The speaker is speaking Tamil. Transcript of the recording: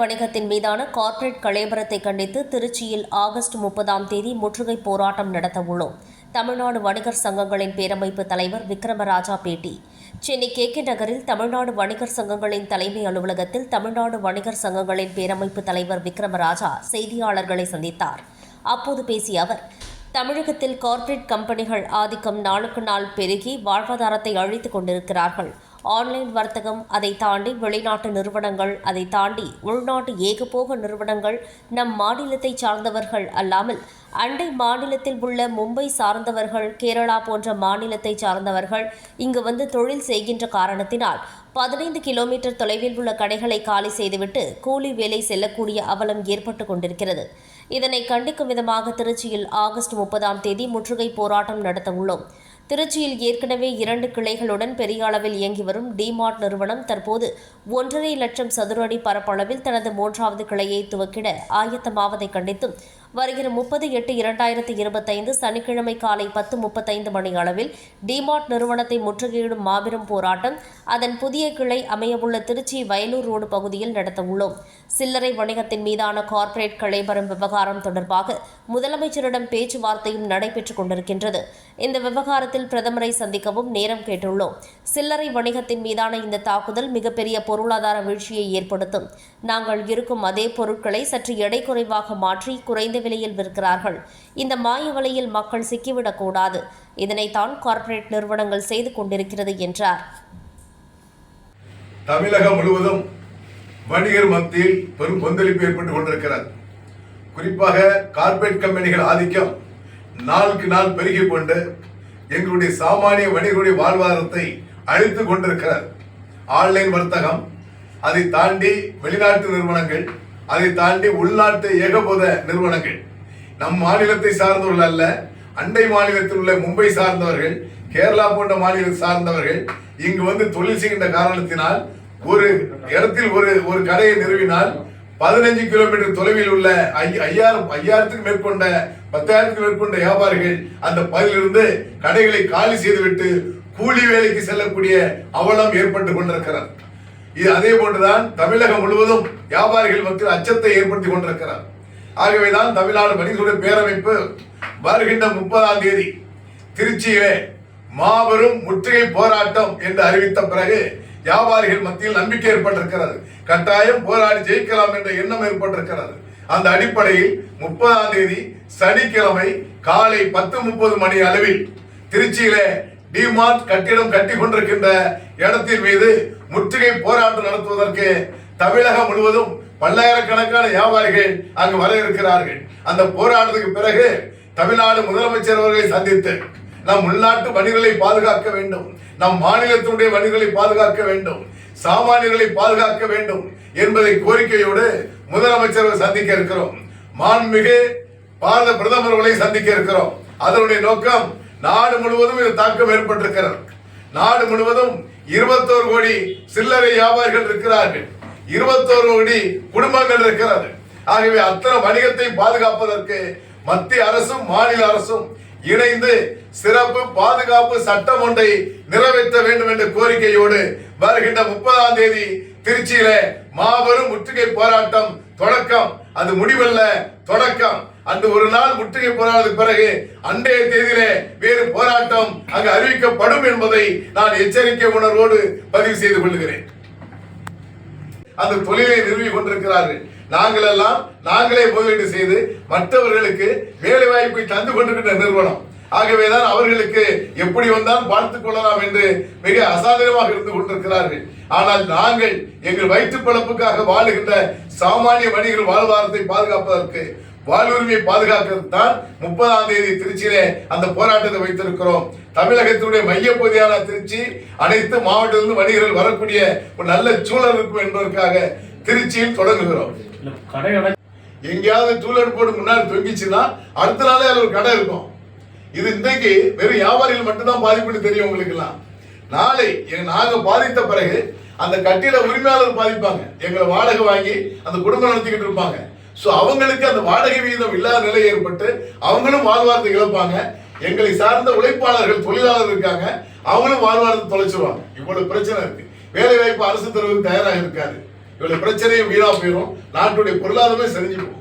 வணிகத்தின் மீதான கார்ப்பரேட் கலேபரத்தை கண்டித்து திருச்சியில் ஆகஸ்ட் முப்பதாம் தேதி முற்றுகை போராட்டம் நடத்த உள்ளோம் தமிழ்நாடு வணிகர் சங்கங்களின் பேரமைப்பு தலைவர் விக்ரமராஜா பேட்டி. சென்னை கே கே நகரில் தமிழ்நாடு வணிகர் சங்கங்களின் தலைமை அலுவலகத்தில் தமிழ்நாடு வணிகர் சங்கங்களின் பேரமைப்பு தலைவர் விக்ரமராஜா செய்தியாளர்களை சந்தித்தார். அப்போது பேசிய அவர் தமிழகத்தில் கார்ப்பரேட் கம்பெனிகள் ஆதிக்கம் நாளுக்கு நாள் பெருகி வாழ்வாதாரத்தை அழித்துக் கொண்டிருக்கிறார்கள். ஆன்லைன் வர்த்தகம் அதை தாண்டி வெளிநாட்டு நிறுவனங்கள் அதை தாண்டி உள்நாட்டு ஏகபோக நிறுவனங்கள் நம் மாநிலத்தை சார்ந்தவர்கள் அல்லாமல் அண்டை மாநிலத்தில் உள்ள மும்பை சார்ந்தவர்கள் கேரளா போன்ற மாநிலத்தை சார்ந்தவர்கள் இங்கு வந்து தொழில் செய்கின்ற காரணத்தினால் பதினைந்து கிலோமீட்டர் தொலைவில் உள்ள கடைகளை காலி செய்துவிட்டு கூலி வேலை செல்லக்கூடிய அவலம் ஏற்பட்டு கொண்டிருக்கிறது. இதனை கண்டிக்கும் விதமாக திருச்சியில் ஆகஸ்ட் முப்பதாம் தேதி முற்றுகை போராட்டம் நடத்த உள்ளோம் திருச்சியில் ஏற்கனவே இரண்டு கிளைகளுடன் பெரிய அளவில் இயங்கி வரும் டிமார்ட் நிறுவனம் தற்போது ஒன்றரை லட்சம் சதுர அடி பரப்பளவில் தனது மூன்றாவது கிளையை துவக்கிட ஆயத்தமாவதை கண்டித்தும் வருகிற முப்பது எட்டு இரண்டாயிரத்தி இருபத்தைந்து சனிக்கிழமை காலை பத்து முப்பத்தைந்து மணி அளவில் டிமார்ட் நிறுவனத்தை முற்றுகையிடும் மாபெரும் போராட்டம் அதன் புதிய கிளை அமையவுள்ள திருச்சி வயலூர் ரோடு பகுதியில் நடத்த உள்ளோம் சில்லறை வணிகத்தின் மீதான கார்ப்பரேட் களைபரம் விவகாரம் தொடர்பாக முதலமைச்சரிடம் பேச்சுவார்த்தையும் நடைபெற்றுக் கொண்டிருக்கின்றது. இந்த விவகாரத்தில் பிரதமரை சந்திக்கவும் நேரம் கேட்டுள்ளோம். சில்லறை வணிகத்தின் மீதான இந்த தாக்குதல் மிகப்பெரிய பொருளாதார வீழ்ச்சியை ஏற்படுத்தும். நாங்கள் இருக்கும் அதே பொருட்களை சற்று எடை குறைவாக மாற்றி குறைந்த விலையில் விற்கிறார்கள். இந்த மாய வலையில் மக்கள் சிக்கிவிடக்கூடாது. இதனைத்தான் கார்ப்பரேட் நிறுவனங்கள் செய்து கொண்டிருக்கிறது என்றார். தமிழகம் முழுவதும் வணிகர் மத்தியில் பெரும் கொந்தளிப்பு ஏற்பட்டுக் கொண்டிருக்கிறது. குறிப்பாக கார்ப்பரேட் கம்பெனிகள் ஆதிக்கம் நாளுக்கு நாள் பெருகிக் கொண்டு எங்களுடைய சாமானிய வணிகருடைய வாழ்வாதாரத்தை அழித்துக் கொண்டிருக்கிறார் ஆன்லைன் வர்த்தகம் அதை தாண்டி வெளிநாட்டு நிறுவனங்கள் அதை தாண்டி உள்நாட்டு ஏகபோத நிறுவனங்கள். நம் மாநிலத்தை சார்ந்தவர்கள் அல்ல அண்டை மாநிலத்தில் உள்ள மும்பை சார்ந்தவர்கள் கேரளா போன்ற மாநிலம் சார்ந்தவர்கள் இங்கு வந்து தொழில் செய்கின்ற காரணத்தினால் ஒரு இடத்தில் ஒரு ஒரு கடையை நிறுவினால் பதினஞ்சு கிலோமீட்டர் தொலைவில் உள்ள ஐ- ஐயாயிரம் ஐயாயிரத்துக்கு மேற்கொண்ட பத்தாயிரத்துக்கு மேற்கொண்ட வியாபாரிகள் அந்த பகுதியிலிருந்து கடைகளை காலி செய்துவிட்டு கூலி வேலைக்கு செல்லக்கூடிய அவலம் ஏற்பட்டு கொண்டிருக்கிறார் இது அதே போன்றுதான் தமிழகம் முழுவதும் வியாபாரிகள் மக்கள் அச்சத்தை ஏற்படுத்தி கொண்டிருக்கிறார். ஆகவேதான் தமிழ்நாடு மனிதனுடைய பேரமைப்பு வருகின்ற முப்பதாம் தேதி திருச்சியிலே மாபெரும் முற்றுகை போராட்டம் என்று அறிவித்த பிறகு வியாபாரிகள் மத்தியில் நம்பிக்கை ஏற்பட்டிருக்கிறது. கட்டாயம் போராடி ஜெயிக்கலாம் என்ற எண்ணம் ஏற்பட்டிருக்கிறது. அந்த அடிப்படையில் முப்பதாம் தேதி சனிக்கிழமை காலை பத்து முப்பது மணி அளவில் திருச்சியிலே டிமார்ட் கட்டிடம் கட்டி கொண்டிருக்கின்ற இடத்தின் மீது முற்றுகை போராட்டம் நடத்துவதற்கு தமிழகம் முழுவதும் பல்லாயிரக்கணக்கான வியாபாரிகள் அங்கு வர இருக்கிறார்கள் அந்த போராட்டத்துக்கு பிறகு தமிழ்நாடு முதலமைச்சர் அவர்களை சந்தித்து நம் உள்நாட்டு வணிகர்களை பாதுகாக்க வேண்டும் நம் மாநிலத்தினுடைய வணிகர்களை பாதுகாக்க வேண்டும் சாமானியர்களை பாதுகாக்க வேண்டும் என்பதை கோரிக்கையோடு முதலமைச்சர் சந்திக்க இருக்கிறோம். மாண்புமிகு பாரத பிரதமர்களை சந்திக்க இருக்கிறோம். அதனுடைய நோக்கம் நாடு முழுவதும் இது தாக்கம் ஏற்பட்டிருக்கிறது. நாடு முழுவதும் இருபத்தோரு கோடி சில்லறை வியாபாரிகள் இருக்கிறார்கள். இருபத்தோரு கோடி குடும்பங்கள் இருக்கிறது ஆகவே அத்தனை வணிகத்தை பாதுகாப்பதற்கு மத்திய அரசும் மாநில அரசும் இணைந்து சிறப்பு பாதுகாப்பு சட்டம் ஒன்றை நிறைவேற்ற வேண்டும் என்ற கோரிக்கையோடு வருகின்ற முப்பதாம் தேதி திருச்சியில மாபெரும் முற்றுகை போராட்டம் தொடக்கம். அது முடிவல்ல தொடக்கம். அந்த ஒரு நாள் முற்றுகை போராட்டத்துக்கு பிறகு அன்றைய தேதியிலே வேறு போராட்டம் அங்கு அறிவிக்கப்படும் என்பதை நான் எச்சரிக்கை உணர்வோடு பதிவு செய்து கொள்கிறேன். அந்த தொழிலை நிறுவி கொண்டிருக்கிறார்கள். நாங்கள் எல்லாம் நாங்களே முதலீடு செய்து மற்றவர்களுக்கு வேலை வாய்ப்பை தந்து கொண்டிருக்கின்ற நிறுவனம். ஆகவேதான் அவர்களுக்கு எப்படி வந்தால் பார்த்துக் கொள்ளலாம் என்று மிக அசாதாரணமாக இருந்து கொண்டிருக்கிறார்கள். ஆனால் நாங்கள் எங்கள் வயிற்று பிழப்புக்காக வாழுகின்ற சாமானிய வணிகர் வாழ்வாரத்தை பாதுகாப்பதற்கு வாழ்வுரிமையை பாதுகாக்கிறது தான் முப்பதாம் தேதி திருச்சியிலே அந்த போராட்டத்தை வைத்திருக்கிறோம். தமிழகத்தினுடைய மையப்பகுதியான திருச்சி அனைத்து மாவட்டத்திலிருந்து வணிகர்கள் வரக்கூடிய ஒரு நல்ல சூழல் இருக்கும் என்பதற்காக திருச்சியில் தொடங்குகிறோம். எங்கேயாவது டூலர் போர்டு முன்னாடி தொங்கிச்சுன்னா அடுத்த நாளே அதுல ஒரு கடை இருக்கும். இது இன்றைக்கு வெறும் வியாபாரிகள் மட்டும்தான் பாதிப்புன்னு தெரியும் உங்களுக்கு எல்லாம் நாளை எங்க- நாங்க பாதித்த பிறகு அந்த கட்டிட உரிமையாளர் பாதிப்பாங்க. எங்களை வாடகை வாங்கி அந்த குடும்பம் நடத்திக்கிட்டு இருப்பாங்க. ஸோ அவங்களுக்கு அந்த வாடகை வீதம் இல்லாத நிலை ஏற்பட்டு அவங்களும் வாழ்வாரத்தை இழப்பாங்க. எங்களை சார்ந்த உழைப்பாளர்கள் தொழிலாளர் இருக்காங்க. அவங்களும் வாழ்வாரத்தை தொலைச்சிருவாங்க. இவ்வளவு பிரச்சனை இருக்கு. வேலை வாய்ப்பு அரசு தருவதற்கு தயாராக இருக்காது. இவ்வளவு பிரச்சனையும் வீணா போயிடும் நாட்டுடைய பொருளாதாரமே செஞ்சு போகும்.